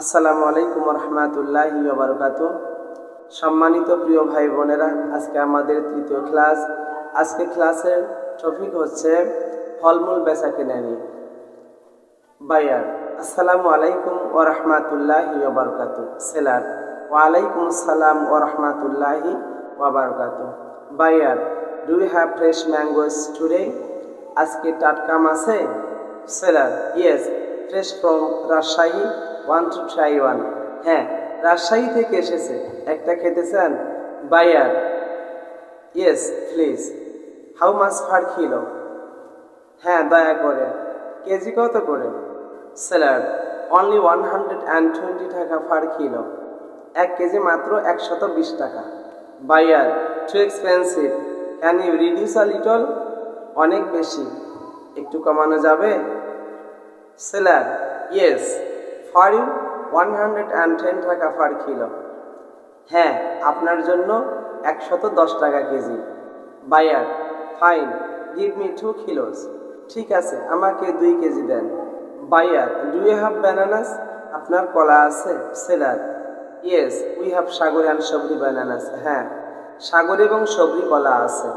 আসসালামু আলাইকুম রহমতুল্লাহ বারকাত সম্মানিত প্রিয় ভাই বোনেরা, আজকে আমাদের তৃতীয় ক্লাস। আজকে ক্লাসের টপিক হচ্ছে ফলমূল বেচা কেনা নিয়ে। বায়ার আসসালামু আলাইকুম ও রহমতুল্লাহি বারকাত সেলার, ওয়ালাইকুম আসসালাম ও রহমতুল্লাহি ওয়াবারকাত buyer do you have fresh mangoes today আজকে টাটকা মাছে? Seller yes fresh from Rajshahi one two try one হ্যাঁ রাজশাহী থেকে এসেছে। একটা খেতে চান? Buyer. Yes please how much per kilo হ্যাঁ দয়া করে। কেজি কত করে? Seller only one hundred and twenty taka per kilo এক কেজি মাত্র একশত বিশ টাকা। Buyer too expensive can you reduce a little অনেক বেশি। একটু কমানো যাবে? Seller yes for you one hundred and ten taka per kilo. হ্যাঁ আপনার জন্য একশত দশ টাকা KG. Buyer fine give me two kilos ঠিক আছে, আমাকে দুই KG then. Buyer do you have bananas আপনার কলা আছে? Seller. Yes we have Sagar and Sabri bananas হ্যাঁ সাগর এবং সবরি কলা আছে।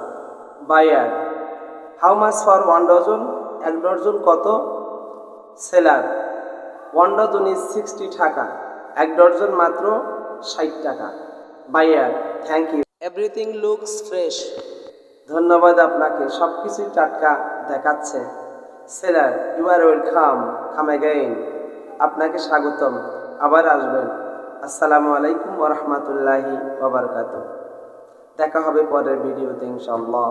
Buyer how much for one dozen এক ডজন কত? Seller. One dozen sixty taka, এক ডজন মাত্র ষাট টাকা। Buyer thank you everything looks fresh ধন্যবাদ আপনাকে সব কিছুই টাটকা দেখাচ্ছে। Seller you are welcome come again আপনাকে স্বাগতম। আবার আসবেন। আসসালামু আলাইকুম ওরহমতুল্লাহি ওবরকাত দেখা হবে পরের ভিডিওতে ইনশাল্লাহ